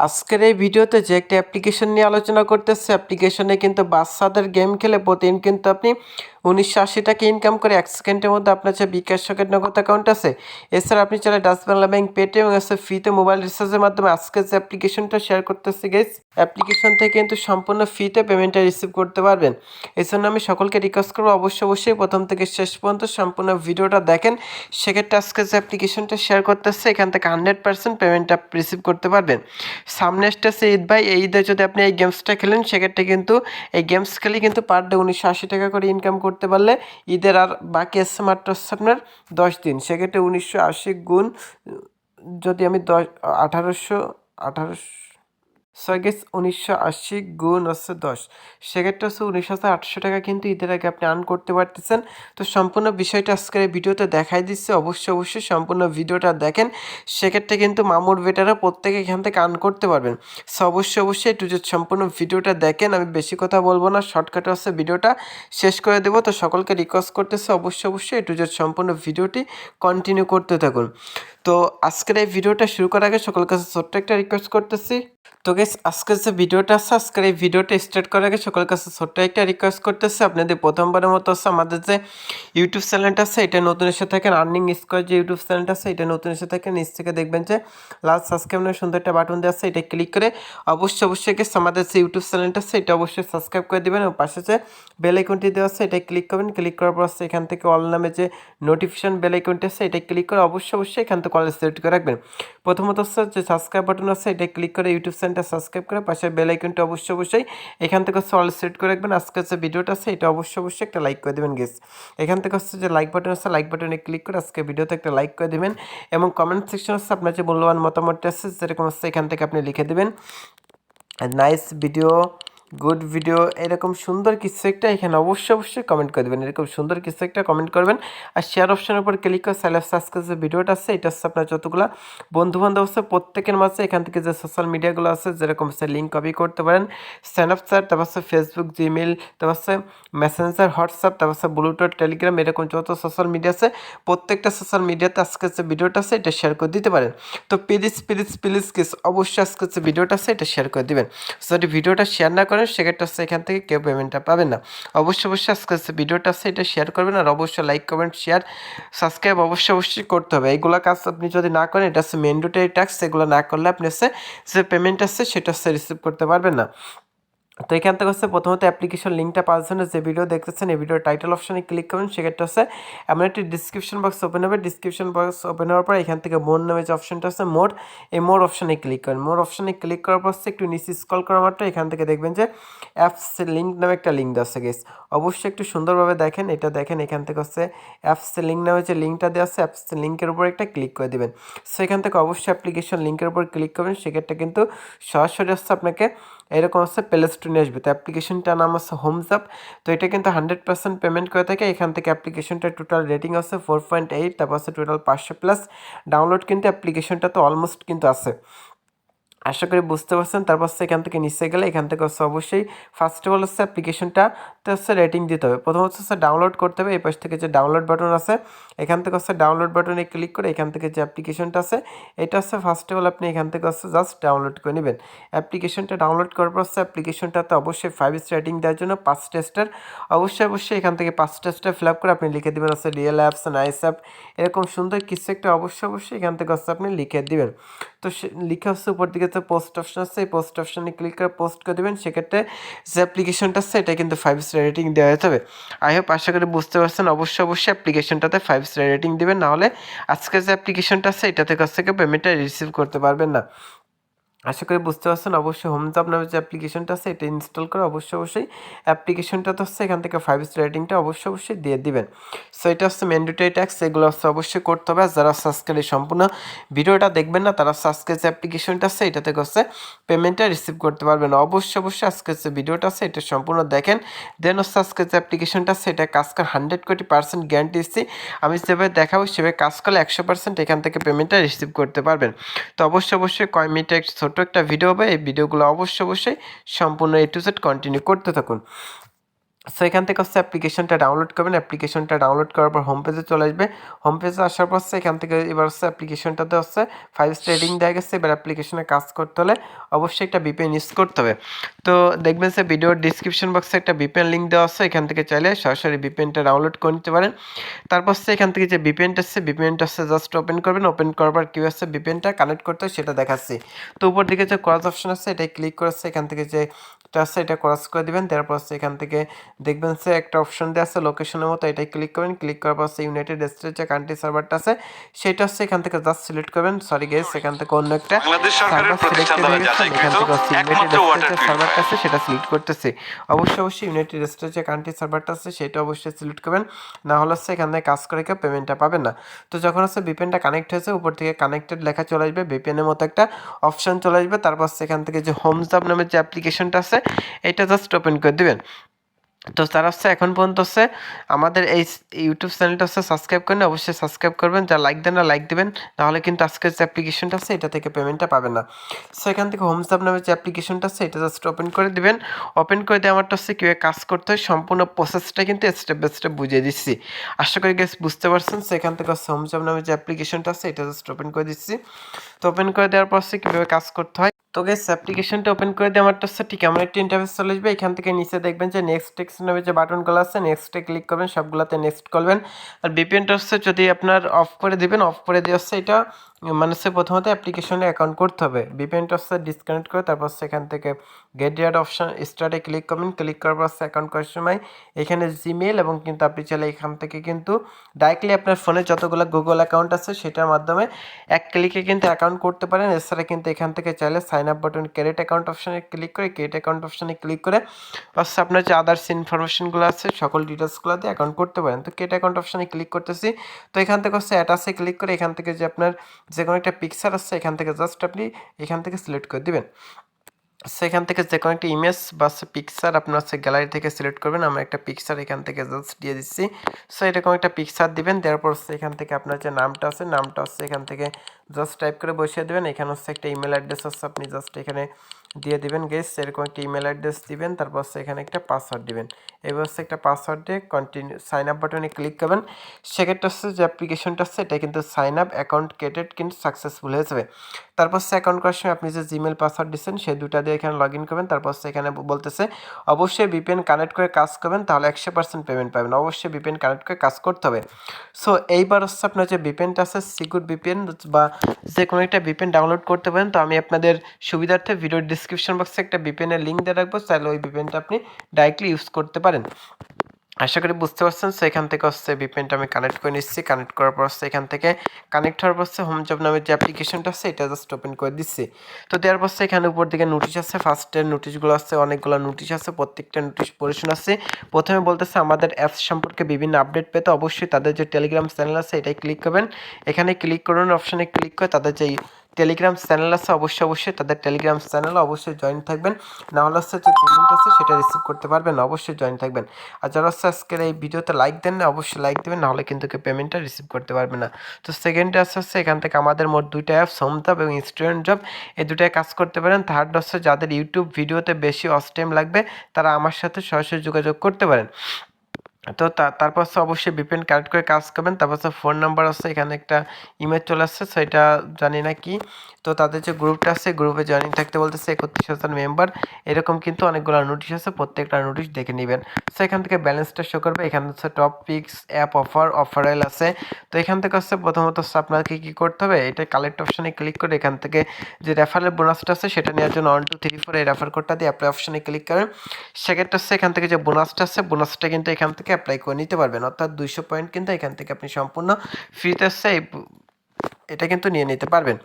আজকের এই ভিডিওতে যে একটি অ্যাপ্লিকেশন নিয়ে আলোচনা করতেছে অ্যাপ্লিকেশনে কিন্তু বাচ্চাদের গেম খেলে প্রতিদিন কিন্তু আপনি উনিশশো আশি টাকা ইনকাম করে এক সেকেন্ডের মধ্যে আপনার যে বিকাশ সকেট নগদ অ্যাকাউন্ট আছে, এছাড়া আপনি চাইলে ডাচ বাংলা ব্যাংক পেটিএম আছে ফ্রিতে মোবাইল রিচার্জের মাধ্যমে আজকে যে অ্যাপ্লিকেশনটা শেয়ার করতেছি গেস অ্যাপ্লিকেশন থেকে কিন্তু সম্পূর্ণ ফ্রিতে পেমেন্টটা রিসিভ করতে পারবেন। এই জন্য আমি সকলকে রিকোয়েস্ট করব, অবশ্যই অবশ্যই প্রথম থেকে শেষ পর্যন্ত সম্পূর্ণ ভিডিওটা দেখেন। সেক্ষেত্রে আজকে যে অ্যাপ্লিকেশনটা শেয়ার করতেছে, এখান থেকে হান্ড্রেড পার্সেন্ট পেমেন্টটা রিসিভ করতে পারবেন। সামনে আসতেছে ঈদ ভাই, এই ঈদে যদি আপনি এই গেমসটা খেলেন, সেক্ষেত্রে কিন্তু এই গেমস খেলে কিন্তু পার ডে উনিশশো আশি টাকা করে ইনকাম করতে পারলে ঈদের আর বাকি আসছে মাত্র আপনার দশ দিন। সেক্ষেত্রে উনিশশো আশি গুণ, যদি আমি দশ, আঠারোশো আঠারোশো ছয় উনিশশো আশি গুণ হচ্ছে দশ। সেক্ষেত্রে হচ্ছে উনিশ হাজার আটশো টাকা কিন্তু ঈদের আগে আপনি আর্ন করতে পারতেছেন। তো সম্পূর্ণ বিষয়টা আজকের এই ভিডিওতে দেখাই দিচ্ছে। অবশ্যই অবশ্যই সম্পূর্ণ ভিডিওটা দেখেন। সেক্ষেত্রে কিন্তু মামুর বেটারা প্রত্যেকে এখান থেকে আর্ন করতে পারবেন। সো অবশ্যই অবশ্যই একটু সম্পূর্ণ ভিডিওটা দেখেন। আমি বেশি কথা বলব না শর্টকাটে হচ্ছে ভিডিওটা। শেষ করে দেবো। তো সকলকে রিকোয়েস্ট করতেছে, অবশ্যই অবশ্যই একটু সম্পূর্ণ ভিডিওটি কন্টিনিউ করতে থাকুন। তো আজকের এই ভিডিওটা শুরু করার আগে সকল কাছে ছোট্ট একটা রিকোয়েস্ট করতেছি। তো গেস আজকের যে ভিডিওটা আছে, আজকের এই ভিডিওটা স্টার্ট করার আগে সকলের কাছে ছোট্ট একটা রিকোয়েস্ট করতেছে। আপনাদের প্রথমবারের মতো আছে, আমাদের যে ইউটিউব চ্যানেলটা আছে, এটা নতুন এসে থাকেন আর্নিং স্কোয়ার যে ইউটিউব চ্যানেলটা আছে, এটা নতুন এসে থাকেন নিচ থেকে দেখবেন যে লাস্ট সাবস্ক্রাইব নামে সুন্দর একটা বাটন দেওয়া আছে, এটা ক্লিক করে অবশ্যই অবশ্যই গেস আমাদের যে ইউটিউব চ্যানেলটা আছে, এটা অবশ্যই সাবস্ক্রাইব করে দেবেন এবং পাশে যে বেল আইকনটি দেওয়া আছে, এটা ক্লিক করবেন। ক্লিক করার পর আছে, এখান থেকে অল নামে যে নোটিফিকেশন বেল আইকনটি আছে, এটা ক্লিক করে অবশ্যই অবশ্যই এখান থেকে অল সিলেক্ট করে রাখবেন। প্রথমত হচ্ছে যে সাবস্ক্রাইব বাটন আছে, এটা ক্লিক করে ইউটিউব চ্যানেলটা সাবস্ক্রাইব করে পাশে বেল আইকনটা অবশ্যই অবশ্যই এখান থেকে হচ্ছে অল সেট করে রাখবেন। আজকে যে ভিডিওটা আছে, এটা অবশ্যই অবশ্যই একটা লাইক করে দেবেন গেস এখান থেকে হচ্ছে যে লাইক বাটন আছে লাইক বাটনে ক্লিক করে আজকে ভিডিওতে একটা লাইক করে দেবেন এবং কমেন্ট সেকশন হচ্ছে আপনার যে মূল্যবান মতামতটা আছে, যেরকম হচ্ছে এখান থেকে আপনি লিখে দেবেন। নাইস ভিডিও গুড ভিডিও এরকম সুন্দর কিছু একটা এখানে অবশ্যই অবশ্যই কমেন্ট করে দেবেন এরকম সুন্দর কিছু একটা কমেন্ট করবেন আর শেয়ার অপশনের উপর ক্লিক করে সাইলেফ সাবস্ক্রাইব যে ভিডিওটা আছে এটা হচ্ছে আপনার যতগুলো বন্ধু বান্ধব আছে প্রত্যেকের মাঝে এখান থেকে যে সোশ্যাল মিডিয়াগুলো আছে যেরকম হচ্ছে লিঙ্ক কপি করতে পারেন স্ন্যাপচ্যাট তারপর হচ্ছে ফেসবুক জিমেল তারপর হচ্ছে মেসেঞ্জার হোয়াটসঅ্যাপ তারপর হচ্ছে ব্লুটুথ টেলিগ্রাম এরকম যত সোশ্যাল মিডিয়া আছে প্রত্যেকটা সোশ্যাল মিডিয়াতে আজকে যে ভিডিওটা আছে এটা শেয়ার করে দিতে পারেন তো প্লিজ প্লিজ প্লিজ কিস অবশ্যই আজকে যে ভিডিওটা আছে এটা শেয়ার করে দিবেন যদি ভিডিওটা শেয়ার না করেন সেক্ষেত্রে হচ্ছে এখান থেকে কেউ পেমেন্টটা পাবেন না। অবশ্যই অবশ্যই আজকে ভিডিওটা আছে, এটা শেয়ার করবেন আর অবশ্যই লাইক কমেন্ট শেয়ার সাবস্ক্রাইব অবশ্যই অবশ্যই করতে হবে। এইগুলো কাজ আপনি যদি না করেন, এটা হচ্ছে ম্যান্ডেটরি ট্যাক্স এগুলো না করলে আপনি হচ্ছে যে পেমেন্ট আছে, সেটা হচ্ছে রিসিভ করতে পারবেন না। তো এখান থেকে হচ্ছে প্রথমত অ্যাপ্লিকেশন লিঙ্কটা পাওয়ার যে ভিডিও দেখতেছেন, এই ভিডিওর টাইটেল অপশানে ক্লিক করুন। সেক্ষেত্রে হচ্ছে এমন একটি ডিসক্রিপশন বক্স ওপেন হবে। ডিসক্রিপশন বক্স ওপেন হওয়ার পর এখান থেকে মোর নামে যে অপশনটা আছে মোর এই মোর অপশানে ক্লিক করেন। মোর অপশানে ক্লিক করার পর একটু নিচে স্কল করা মাত্র, এখান থেকে দেখবেন যে অ্যাপস লিঙ্ক নামে একটা লিঙ্ক দেওয়া আছে গেস অবশ্যই একটু সুন্দরভাবে দেখেন, এটা দেখেন, এখান থেকে হচ্ছে অ্যাপস লিঙ্ক নামে যে লিঙ্কটা দেওয়া আছে অ্যাপস লিঙ্কের উপর একটা ক্লিক করে দেবেন। সো এখান থেকে অবশ্যই অ্যাপ্লিকেশন লিঙ্কের উপর ক্লিক করবেন। সেক্ষেত্রে কিন্তু সরাসরি হচ্ছে আপনাকে এরকম হচ্ছে প্লে স্টোরে আসবে। তো অ্যাপ্লিকেশনটার নাম হচ্ছে হোমস আপ তো এটা কিন্তু হান্ড্রেড পার্সেন্ট পেমেন্ট করে থাকে। এখান থেকে অ্যাপ্লিকেশনটা টোটাল রেটিং আছে ফোর পয়েন্ট এইট তারপর আছে টোটাল পাঁচশো প্লাস ডাউনলোড কিন্তু অ্যাপ্লিকেশনটা তো অলমোস্ট কিন্তু আছে। আশা করি বুঝতে পারছেন। তারপর এখান থেকে নিচে গেলে এখান থেকে অবশ্যই ফার্স্ট অফ অল হচ্ছে অ্যাপ্লিকেশনটা তো হচ্ছে রেটিং দিতে হবে। প্রথমত হচ্ছে ডাউনলোড করতে হবে, এই পাশ থেকে যে ডাউনলোড বাটন আছে, এখান থেকে হচ্ছে ডাউনলোড বাটনে ক্লিক করে এখান থেকে যে অ্যাপ্লিকেশনটা আছে, এটা হচ্ছে ফার্স্ট অফ অল আপনি এখান থেকে হচ্ছে জাস্ট ডাউনলোড করে নেবেন। অ্যাপ্লিকেশনটা ডাউনলোড করার পর হচ্ছে অ্যাপ্লিকেশনটাতে অবশ্যই ফাইভ স্টার রেটিং দেওয়ার জন্য পাঁচ টেস্টার অবশ্যই অবশ্যই এখান থেকে পাঁচ টেস্টার ফিল আপ করে আপনি লিখে দেবেন হচ্ছে রিয়েল অ্যাপস নাইস অ্যাপ এরকম সুন্দর কিছু একটা অবশ্যই অবশ্যই এখান থেকে হচ্ছে আপনি লিখে দিবেন। তো সে, লিখে হচ্ছে উপর দিকে তো পোস্ট অপশন আছে, এই পোস্ট অপশনে ক্লিক করে পোস্ট করে দেবেন, সেক্ষেত্রে যে অ্যাপ্লিকেশনটা আছে, এটা কিন্তু ফাইভ স্টার রেটিং দেওয়া যেতে হবে। আই হোপ আশা করি বুঝতে পারছেন। অবশ্যই অবশ্যই অ্যাপ্লিকেশনটাতে ফাইভ স্টার রেটিং দেবেন। নাহলে আজকে যে অ্যাপ্লিকেশনটা আছে এটাতে কাছ থেকে পেমেন্টটা রিসিভ করতে পারবেন না। আশা করি বুঝতে পারছেন। অবশ্যই হোম জব নামে যে অ্যাপ্লিকেশনটা আছে, এটা ইনস্টল করে অবশ্যই অবশ্যই অ্যাপ্লিকেশনটা তো হচ্ছে এখান থেকে ফাইভ স্টার রেটিংটা অবশ্যই অবশ্যই দিয়ে দিবেন। সো এটা হচ্ছে ম্যান্ডেটরি ট্যাক্স এগুলো হচ্ছে অবশ্যই করতে হবে। যারা সাবস্ক্রাইব সম্পূর্ণ ভিডিওটা দেখবেন না, তারা সাবস্ক্রাইব যে অ্যাপ্লিকেশনটা আছে, এটা থেকে হচ্ছে পেমেন্টটা রিসিভ করতে পারবেন। অবশ্যই অবশ্যই আজকে যে ভিডিওটা আছে, এটা সম্পূর্ণ দেখেন। দেন হচ্ছে আজকে যে অ্যাপ্লিকেশনটা আছে, এটা কাজ করে হান্ড্রেড কোটি পার্সেন্ট গ্যারান্টি দিচ্ছি। আমি যেভাবে দেখাবো, সেভাবে কাজ করলে একশো পার্সেন্ট এখান থেকে পেমেন্টটা রিসিভ করতে পারবেন। তো অবশ্যই অবশ্যই কয় মিনিটের ছোট্ট একটা ভিডিও হবে এই ভিডিওগুলো অবশ্যই অবশ্যই সম্পূর্ণ এ টু জেড কন্টিনিউ করতে থাকুন। সো এখান থেকে হচ্ছে অ্যাপ্লিকেশনটা ডাউনলোড করবেন। অ্যাপ্লিকেশনটা ডাউনলোড করার পর হোম পেজে চলে আসবে। হোম পেজে আসার পর হচ্ছে এখান থেকে এবার হচ্ছে অ্যাপ্লিকেশনটাতে হচ্ছে ফাইভ রেটিং দেওয়া গেছে। এবার অ্যাপ্লিকেশনে কাজ করতে হলে অবশ্যই একটা বিপিএন ইউজ করতে হবে। তো দেখবেন যে ভিডিওর ডিসক্রিপশন বক্সে একটা বিপিএন লিঙ্ক দেওয়া আছে। এখান থেকে চাইলে সরাসরি বিপিএনটা ডাউনলোড করে নিতে পারেন। তারপর হচ্ছে এখান থেকে যে বিপিএনটা আসছে বিপিএনটা হচ্ছে জাস্ট ওপেন করবেন। ওপেন করার পর কী হচ্ছে? বিপিএনটা কানেক্ট করতে সেটা দেখাচ্ছি। তো উপর দিকে যে ক্রস অপশন আছে এটাই ক্লিক করেছে এখান থেকে যে এটা আছে এটা ক্রস করে দিবেন তারপর হচ্ছে এখান থেকে দেখবেন সে একটা অপশন দেওয়া আছে লোকেশনের মতো এটাই ক্লিক করবেন ক্লিক করার পর হচ্ছে ইউনাইটেড স্টেটস যে কান্ট্রি সার্ভারটা আছে সেটা হচ্ছে এখান থেকে জাস্ট সিলেক্ট করবেন। সরি গেস এখান থেকে অন্য একটা সার্ভার সিলেক্ট এখান থেকে হচ্ছে ইউনাইটেড সার্ভারটা আছে সেটা সিলেক্ট করতেছি। অবশ্যই অবশ্যই ইউনাইটেড স্টেটস যে কান্ট্রি সার্ভারটা আছে সেটা অবশ্যই সিলেক্ট করবেন। না হলে হচ্ছে এখান থেকে কাজ করে কেউ পেমেন্টটা পাবেন না। তো যখন হচ্ছে বিপিএনটা কানেক্ট হয়েছে উপর থেকে কানেক্টেড লেখা চলে আসবে বিপিএনের মতো একটা অপশন চলে আসবে। তারপর সেখান থেকে যে হোম জাব নামের যে অ্যাপ্লিকেশনটা আছে এটা জাস্ট ওপেন করে দিবেন। তো তারা হচ্ছে এখন পর্যন্ত হচ্ছে আমাদের এই ইউটিউব চ্যানেলটা হচ্ছে সাবস্ক্রাইব করেন অবশ্যই সাবস্ক্রাইব করবেন। যা লাইক দেন না লাইক দেবেন, নাহলে কিন্তু আজকের যে অ্যাপ্লিকেশনটা আছে, এটা থেকে পেমেন্টটা পাবেন না। সো এখান থেকে হোম সাব নামের যে অ্যাপ্লিকেশনটা আছে, এটা জাস্ট ওপেন করে দিবেন। ওপেন করে দিয়ে আমারটা হচ্ছে কীভাবে কাজ করতে হয়, সম্পূর্ণ প্রসেসটা কিন্তু স্টেপ বাই স্টেপ বুঝিয়ে দিচ্ছি। আশা করি গেস বুঝতে পারছেন। সো এখান থেকে হচ্ছে হোম সাব নামের যে অ্যাপ্লিকেশনটা আছে, এটা জাস্ট ওপেন করে দিচ্ছি। তো ওপেন করে দেওয়ার পর হচ্ছে কীভাবে কাজ করতে হয় তো গেস অ্যাপ্লিকেশনটা ওপেন করে দিয়ে আমারটা হচ্ছে ঠিক আমার একটা ইন্টারফেস চলে আসবে। এখান থেকে নিচে দেখবেন যে নেক্সট টেক্সট নামে যে বাটনগুলো আছে নেক্সটে ক্লিক করবেন, সবগুলোতে নেক্সট করবেন। আর বিপিএনটা হচ্ছে যদি আপনার অফ করে দিবেন অফ করে দিয়ে হচ্ছে এটা মানে প্রথমত অ্যাপ্লিকেশনে অ্যাকাউন্ট করতে হবে বিপিএনটা হচ্ছে ডিসকানেক্ট করে তারপর সেখান থেকে গেট রিয়ার্ড অপশন স্টার্টে ক্লিক করবেন ক্লিক করার পর অ্যাকাউন্ট করার সময় এখানে জিমেল এবং কিন্তু আপনি চাইলে এখান থেকে কিন্তু ডাইরেক্টলি আপনার ফোনে যতগুলো গুগল অ্যাকাউন্ট আছে, সেটার মাধ্যমে এক ক্লিকে কিন্তু অ্যাকাউন্ট করতে পারেন। এছাড়া কিন্তু এখান থেকে চাইলে sign up button credit account অপশানে ক্লিক করে ক্রেডিট অ্যাকাউন্ট অপশানে ক্লিক করে হচ্ছে আপনার যে আদার্স ইনফরমেশনগুলো আছে, সকল ডিটেলসগুলো দিয়ে অ্যাকাউন্ট করতে পারেন। তো ক্রেডিট অ্যাকাউন্ট অপশানে ক্লিক করতেছি। তো এখান থেকে হচ্ছে অ্যাটাসে ক্লিক করে এখান থেকে যে আপনার যে কোনো একটা পিকচার আছে, এখান থেকে জাস্ট আপনি এখান থেকে সিলেক্ট করে দিবেন। সেখান থেকে যে কোনো একটা ইমেজ বা পিকচার আপনার সে গ্যালারি থেকে সিলেক্ট করবেন। আমরা একটা পিকচার এখান থেকে জাস্ট দিয়ে দিচ্ছি। সো এরকম একটা পিকচার দিবেন, দেওয়ার পর হচ্ছে এখান থেকে আপনার যে নামটা আছে, নামটা হচ্ছে এখান থেকে জাস্ট টাইপ করে বসিয়ে দেবেন। এখানে হচ্ছে একটা ইমেল অ্যাড্রেস হচ্ছে আপনি জাস্ট এখানে দিয়ে দিবেন গেস এরকম একটা ইমেল অ্যাড্রেস দিবেন, তারপর হচ্ছে এখানে একটা পাসওয়ার্ড দিবেন। এবার হচ্ছে একটা পাসওয়ার্ড দিয়ে কন্টিনিউ সাইন আপ বাটনে ক্লিক করবেন। সেক্ষেত্রে হচ্ছে যে অ্যাপ্লিকেশনটা আছে এটা কিন্তু সাইন আপ অ্যাকাউন্ট ক্রিয়েটেড কিন্তু সাকসেসফুল হয়ে যাবে। তারপর হচ্ছে অ্যাকাউন্ট করার সময় আপনি যে জিমেল পাসওয়ার্ড দিচ্ছেন, সেই দুটা দিয়ে এখানে লগ ইন করবেন। তারপর হচ্ছে এখানে বলতেছে, অবশ্যই বিপিএন কানেক্ট করে কাজ করবেন, তাহলে একশো পার্সেন্ট পেমেন্ট পাবেন। অবশ্যই বিপিএন কানেক্ট করে কাজ করতে হবে। সো এইবার হচ্ছে আপনার যে বিপিএনটা আছে সিকিউর বিপিএন বা যে কোনো একটা বিপিএন ডাউনলোড করতে পারেন। তো আমি আপনাদের সুবিধার্থে ভিডিওর ডিসক্রিপশন বক্সে একটা বিপিএনের লিঙ্ক দিয়ে রাখব। তাহলে ওই বিপিএনটা আপনি ডাইরেক্টলি ইউজ করতে পারেন। আশা করি বুঝতে পারছেন সো এখান থেকে হচ্ছে বিপিএনটা আমি কানেক্ট করে নিচ্ছি। কানেক্ট করার পর হচ্ছে এখান থেকে কানেক্ট হওয়ার পর হচ্ছে হোম জব নামের যে অ্যাপ্লিকেশনটা আছে, এটা জাস্ট ওপেন করে দিচ্ছি। তো দেওয়ার পর এখানে উপর দিকে নোটিশ আছে। ফার্স্টের নোটিশগুলো আছে, অনেকগুলো নোটিশ আছে, প্রত্যেকটা নোটিশ পড়ে শোনাচ্ছে প্রথমে বলতেছে আমাদের অ্যাপস সম্পর্কে বিভিন্ন আপডেট পেতে অবশ্যই তাদের যে টেলিগ্রাম চ্যানেল আছে এটাই ক্লিক করবেন। এখানে ক্লিক করুন অপশানে ক্লিক করে তাদের যে টেলিগ্রাম চ্যানেল আছে, অবশ্যই অবশ্যই। তাদের টেলিগ্রাম চ্যানেল অবশ্যই জয়েন থাকবেন। না হলে হচ্ছে যে পেমেন্ট আছে, সেটা রিসিভ করতে পারবেন, অবশ্যই জয়েন থাকবেন। আর যারা হচ্ছে আজকের এই ভিডিওতে লাইক দেন না অবশ্যই লাইক দেবেন নাহলে কিন্তু কেউ পেমেন্টটা রিসিভ করতে পারবে না। তো সেকেন্ডে আছে হচ্ছে, এখান থেকে আমাদের মোট দুইটা অ্যাপস হোম জব এবং স্টুডেন্ট জব এই দুটায় কাজ করতে পারেন। থার্ড হচ্ছে যাদের ইউটিউব ভিডিওতে বেশি অস টাইম লাগবে, তারা আমার সাথে সরাসরি যোগাযোগ করতে পারেন। তো তারপর হচ্ছে অবশ্যই বিপিএন কানেক্ট করে কাজ করবেন। তারপর হচ্ছে ফোন নাম্বার আছে, এখানে একটা ইমেল চলে আসছে, সেটা জানি না কি। তো তাদের যে গ্রুপটা আছে গ্রুপে জয়েনিং থাকতে বলতেছে একত্রিশ হাজার মেম্বার এরকম কিন্তু অনেকগুলো নোটিশ আছে, প্রত্যেকটা নোটিশ দেখে নেবেন। সো এখান থেকে ব্যালেন্সটা শো করবে। এখানে হচ্ছে টপ পিক্স অ্যাপ অফার অফারেল আছে। তো এখান থেকে হচ্ছে প্রথমত আপনাকে কী করতে হবে? এটা কালেক্ট অপশানে ক্লিক করে এখান থেকে যে রেফারেল বোনাসটা আছে, সেটা নেওয়ার জন্য ওয়ান টু থ্রি ফোর এই রেফার কোডটা দিয়ে অ্যাপ্লাই অপশানে ক্লিক করেন। সেক্ষেত্রে হচ্ছে এখান থেকে যে বোনাসটা আছে বোনাসটা কিন্তু এখান থেকে অ্যাপ্লাই করে নিতে পারবেন। অর্থাৎ দুইশো পয়েন্ট কিন্তু এখান থেকে আপনি সম্পূর্ণ ফ্রিতে হচ্ছে এটা কিন্তু নিয়ে নিতে পারবেন।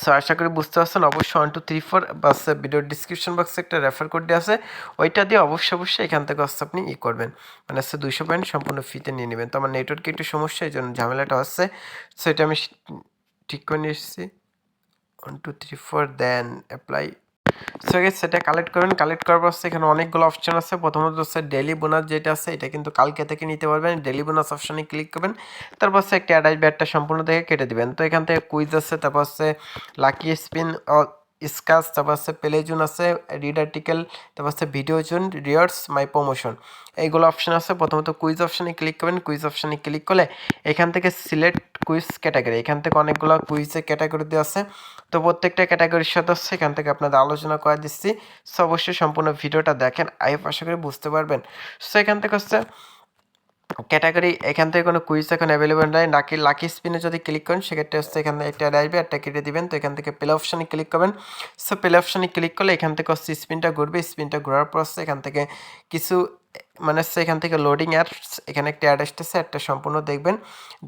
সো আশা করি বুঝতে পারছেন, অবশ্যই ওয়ান টু থ্রি ফোর বাস ভিডিওর ডিসক্রিপশন বক্সে একটা রেফার কোড দিয়ে আছে। ওইটা দিয়ে অবশ্যই অবশ্যই এখান থেকে হচ্ছে আপনি ই করবেন। মানে হচ্ছে দুইশো পয়েন্ট সম্পূর্ণ ফ্রিতে নিয়ে নেবেন। তো আমার নেটওয়ার্কে একটু সমস্যা, এই জন্য ঝামেলাটা হচ্ছে। সো এটা আমি ঠিক করে নিয়ে এসেছি one two three four then apply so guess সেটা কালেক্ট করবেন কালেক্ট করার পর এখানে অনেকগুলো অপশন আছে। প্রথমত হচ্ছে ডেলি বোনাস যেটা আছে, এটা কিন্তু কালকে থেকে নিতে পারবেন। ডেলি বোনাস অপশনে ক্লিক করবেন। তারপর হচ্ছে একটা অ্যাডাইস ব্যাটটা সম্পূর্ণ থেকে কেটে দিবেন। তো এখান থেকে কুইজ আছে, তারপর হচ্ছে লাকি স্পিন তারপর হচ্ছে প্লে জোন আছে রিড আর্টিকেল তারপর ভিডিও জোন রিয়ার্স মাই প্রমোশন এইগুলো অপশন আছে, প্রথমত কুইজ অপশানে ক্লিক করবেন কুইজ অপশানে ক্লিক করলে এখান থেকে সিলেক্ট কুইজ ক্যাটাগরি এখান থেকে অনেকগুলো কুইজের ক্যাটাগরি দেওয়া আছে। তো প্রত্যেকটা ক্যাটাগরির হচ্ছে এখান থেকে আপনাদের আলোচনা করে দিচ্ছি। সো অবশ্যই সম্পূর্ণ ভিডিওটা দেখেন, আই আশা করি বুঝতে পারবেন। সো এখান থেকে হচ্ছে ক্যাটাগরি, এখান থেকে কোনো কুইজ এখন অ্যাভেলেবল নাই। নাকি লাকি স্পিনে যদি ক্লিক করেন, সেক্ষেত্রে হচ্ছে এখানে একটা আসবে, একটা কেটে দিবেন। তো এখান থেকে প্লে অপশানে ক্লিক করবেন। সো প্লে অপশানে ক্লিক করলে এখান থেকে হচ্ছে স্পিনটা ঘুরবে। স্পিনটা ঘোরার পর এখান থেকে কিছু মানে হচ্ছে এখান থেকে লোডিং অ্যাডস এখানে একটা অ্যাড আসতেছে একটা সম্পূর্ণ দেখবেন।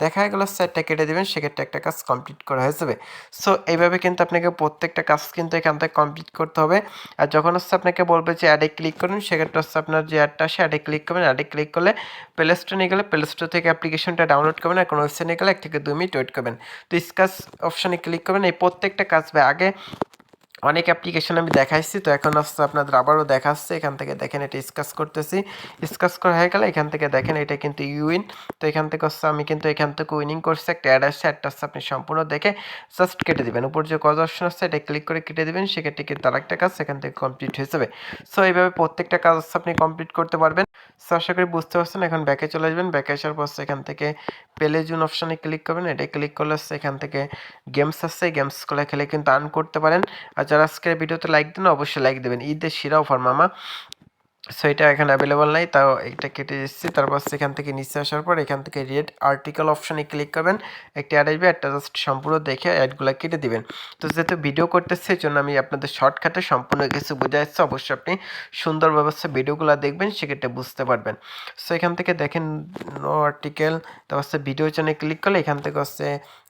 দেখা গেলো সেটটা কেটে দেবেন, সেক্ষেত্রে একটা কাজ কমপ্লিট করা হয়ে যাবে। সো এইভাবে কিন্তু আপনাকে প্রত্যেকটা কাজ কিন্তু এখান থেকে কমপ্লিট করতে হবে। আর যখন হচ্ছে আপনাকে বলবে যে অ্যাডে ক্লিক করুন, সেক্ষেত্রে হচ্ছে আপনার যে অ্যাডটা আসে অ্যাডে ক্লিক করবেন। অ্যাডে ক্লিক করলে প্লে স্টোরে নিয়ে গেলে প্লে স্টোর থেকে অ্যাপ্লিকেশনটা ডাউনলোড করবেন আর কোনো নিয়ে গেলে এক থেকে দুই মিনিট ওয়েট করবেন। তো স্কাচ অপশানে ক্লিক করবেন। এই প্রত্যেকটা কাজ আগে অনেক অ্যাপ্লিকেশন আমি দেখাইছি, তো এখন আসছে আপনাদের আবারও দেখাচ্ছে। এখান থেকে দেখেন এটা স্কাচ করতেছি। স্কাচ করা হয়ে গেলে এখান থেকে দেখেন এটা কিন্তু ইউইন তো এখান থেকে হচ্ছে আমি কিন্তু এখান থেকে উইনিং করছি। একটা অ্যাড আসছে অ্যাডটা হচ্ছে আপনি সম্পূর্ণ দেখে জাস্ট কেটে দেবেন। উপর যে কজ অপশন আসছে এটা ক্লিক করে কেটে দিবেন, সেক্ষেত্রে কিন্তু আরেকটা কাজ সেখান থেকে কমপ্লিট হয়ে যাবে। সো এইভাবে প্রত্যেকটা কাজ হচ্ছে আপনি কমপ্লিট করতে পারবেন। সো আশা করি বুঝতে পারছেন, এখন ব্যাকে চলে আসবেন। ব্যাকে আসার পর এখান থেকে প্লে জুন অপশানে ক্লিক করবেন। এটা ক্লিক করলে এখান থেকে গেমস আসছে গেমস গেমসগুলো খেলে কিন্তু আর্ন করতে পারেন। আর যারা আজকের ভিডিওতে লাইক দেন, অবশ্যই লাইক দেবেন। ঈদের সেরা অফার, মামা। সো এটা এখানে অ্যাভেলেবল নাই, তাও এটা কেটে এসেছি তারপর সেখান থেকে নিচে আসার পর এখান থেকে রেড আর্টিকেল অপশানে ক্লিক করবেন। একটি অ্যাড আসবে, একটা জাস্ট সম্পূর্ণ দেখে অ্যাডগুলো কেটে দিবেন। তো যেহেতু ভিডিও করতেছে জন্য আমি আপনাদের শর্টকাটে সম্পূর্ণ কিছু বোঝা যাচ্ছে অবশ্যই আপনি সুন্দর ব্যবস্থা ভিডিওগুলো দেখবেন, সেক্ষেত্রে বুঝতে পারবেন। সো এখান থেকে দেখেন নো আর্টিকেল তারপর ভিডিও চ্যানেল ক্লিক করলে এখান থেকে হচ্ছে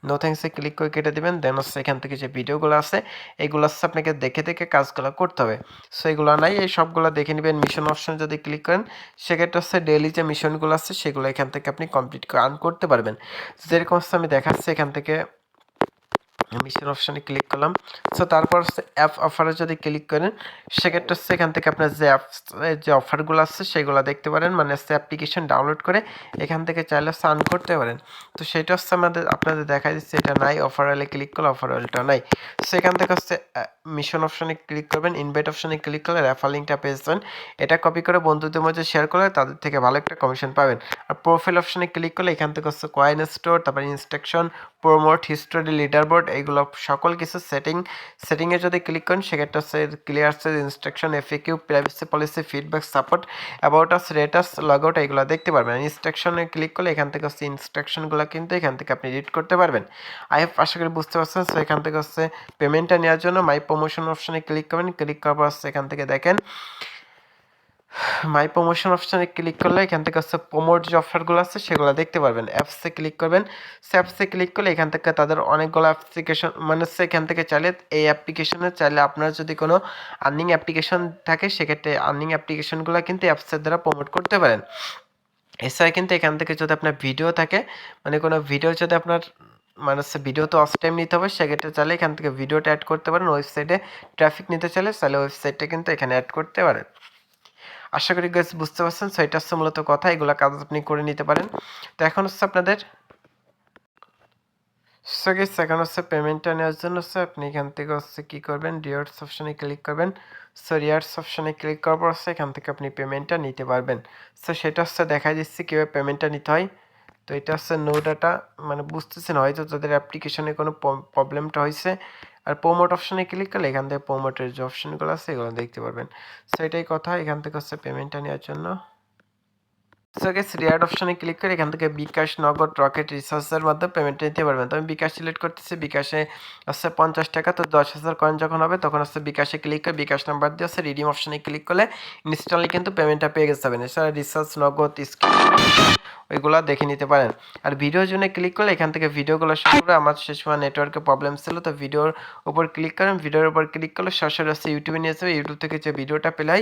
নো থ্যাংকসে ক্লিক করে কেটে দেবেন দেন হচ্ছে এখান থেকে যে ভিডিওগুলো আছে, এগুলো হচ্ছে আপনাকে দেখে দেখে কাজগুলো করতে হবে। সো এগুলো নাই, এই সবগুলো দেখে নেবেন মিশন অপশন যদি ক্লিক করেন, সেক্ষেত্রে হচ্ছে ডেলি যে মিশনগুলো আছে, সেগুলো এখান থেকে আপনি কমপ্লিট আর্ন করতে পারবেন। যেরকম হচ্ছে আমি দেখাচ্ছি এখান থেকে মিশন অপশানে ক্লিক করলাম। সো তারপর হচ্ছে অ্যাপ অফারে যদি ক্লিক করেন, সেক্ষেত্রে হচ্ছে এখান থেকে আপনার যে অ্যাপস যে অফারগুলো আছে, সেগুলো দেখতে পারেন। মানে হচ্ছে অ্যাপ্লিকেশন ডাউনলোড করে এখান থেকে চাইলে আর্ন করতে পারেন। তো সেটা হচ্ছে আমাদের, আপনাদের দেখা দিচ্ছে, এটা নাই অফার হলে ক্লিক করলে অফার হলটা নাই। সো এখান থেকে হচ্ছে মিশন অপশানে ক্লিক করবেন ইনভাইট অপশানে ক্লিক করলে রেফার লিঙ্কটা পেয়ে যাবেন। এটা কপি করে বন্ধুদের মধ্যে শেয়ার করলে তাদের থেকে ভালো একটা কমিশন পাবেন। আর প্রোফাইল অপশানে ক্লিক করলে এখান থেকে হচ্ছে কয়েন স্টোর তারপর instruction promote history leader board এইগুলো সকল কিছু সেটিং সেটিংয়ে যদি ক্লিক করেন, সেক্ষেত্রে হচ্ছে clear instruction FAQ privacy policy feedback support about us rate us log out এগুলো দেখতে পারবেন। ইনস্ট্রাকশনে ক্লিক করলে এখান থেকে হচ্ছে ইনস্ট্রাকশনগুলো কিন্তু এখান থেকে আপনি রিড করতে পারবেন। আই আশা করি বুঝতে পারছেন। সো এখান থেকে হচ্ছে পেমেন্টটা নেওয়ার জন্য মাই প্রমোশন অপশানে ক্লিক করবেন। ক্লিক করার পর এখান থেকে দেখেন মাই প্রমোশন অপশানে ক্লিক করলে এখান থেকে হচ্ছে প্রমোট যে অফারগুলো আছে, সেগুলো দেখতে পারবেন। অ্যাপসে ক্লিক করবেন। সে অ্যাপসে ক্লিক করলে এখান থেকে তাদের অনেকগুলো অ্যাপ্লিকেশন মানে হচ্ছে এখান থেকে চাইলে এই অ্যাপ্লিকেশনে চাইলে আপনার যদি কোনো আর্নিং অ্যাপ্লিকেশন থাকে, সেক্ষেত্রে আর্নিং অ্যাপ্লিকেশনগুলো কিন্তু অ্যাপসের দ্বারা প্রমোট করতে পারেন। এছাড়া কিন্তু এখান থেকে যদি আপনার ভিডিও থাকে মানে কোনো ভিডিও যদি আপনার মানে হচ্ছে ভিডিও তো অফ টাইম নিতে হবে, সেক্ষেত্রে চাইলে এখান থেকে ভিডিওটা অ্যাড করতে পারেন। ওয়েবসাইটে ট্রাফিক নিতে চাইলে, তাহলে ওয়েবসাইটটা কিন্তু এখানে অ্যাড করতে পারেন। আশা করি গাছ বুঝতে পারছেন। সো এটা হচ্ছে মূলত কথা, এগুলো কাজ আপনি করে নিতে পারেন। তো এখন হচ্ছে আপনাদের সো গেস এখন হচ্ছে পেমেন্টটা নেওয়ার জন্য হচ্ছে আপনি এখান থেকে হচ্ছে কী করবেন রিয়ার্স অপশানে ক্লিক করবেন। সো রিয়ার্স অপশানে ক্লিক করার পর হচ্ছে এখান থেকে আপনি পেমেন্টটা নিতে পারবেন। সো সেটা হচ্ছে দেখা দিচ্ছি কীভাবে পেমেন্টটা নিতে হয়। তো এটা হচ্ছে নো ডাটা মানে বুঝতেছেন হয়তো তাদের অ্যাপ্লিকেশনে কোনো প্রবলেমটা হয়েছে। আর প্রোমোট অপশানে ক্লিক করলে এখান থেকে প্রোমোটের যে অপশানগুলো আছে এগুলো দেখতে পারবেন। সো এটাই কথা, এখান থেকে হচ্ছে পেমেন্টটা নেওয়ার জন্য। সো গেস রিয়ার্ড অপশানে ক্লিক করে এখান থেকে বিকাশ নগদ রকেট রিসার্চের মাধ্যমে পেমেন্ট নিতে পারবেন। তো আমি বিকাশ সিলেক্ট করতেছি, বিকাশে আসছে পঞ্চাশ টাকা, তো দশ হাজার কয়েন যখন হবে তখন হচ্ছে বিকাশে ক্লিক করে বিকাশ নাম্বার দিয়ে হচ্ছে রিডিম অপশানে ক্লিক করলে ইনস্টলে কিন্তু পেমেন্টটা পেয়ে গেছে যাবেন। এছাড়া রিসার্চ নগদ ওইগুলো দেখে নিতে পারেন। আর ভিডিওর জন্য ক্লিক করলে এখান থেকে ভিডিওগুলো শুরু করে আমার শেষ সময় নেটওয়ার্কে প্রবলেম ছিল তো ভিডিওর উপর ক্লিক করেন ভিডিওর উপর ক্লিক করলে সরাসরি হচ্ছে ইউটিউবে নিয়ে যাবে ইউটিউব থেকে যে ভিডিওটা পেলাই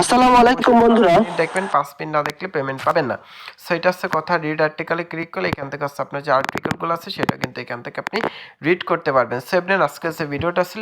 আসসালামু আলাইকুম বন্ধুরা। দেখবেন পাঁচ মিনিট না দেখলে পেমেন্ট পাবেন না। সো এটা হচ্ছে কথা রিড আর্টিকেলে ক্লিক করলে এখান থেকে হচ্ছে আপনার যে আর্টিকেলগুলো আছে সেটা কিন্তু এখান থেকে আপনি রিড করতে পারবেন। সো এমনি আজকে যে ভিডিওটা ছিল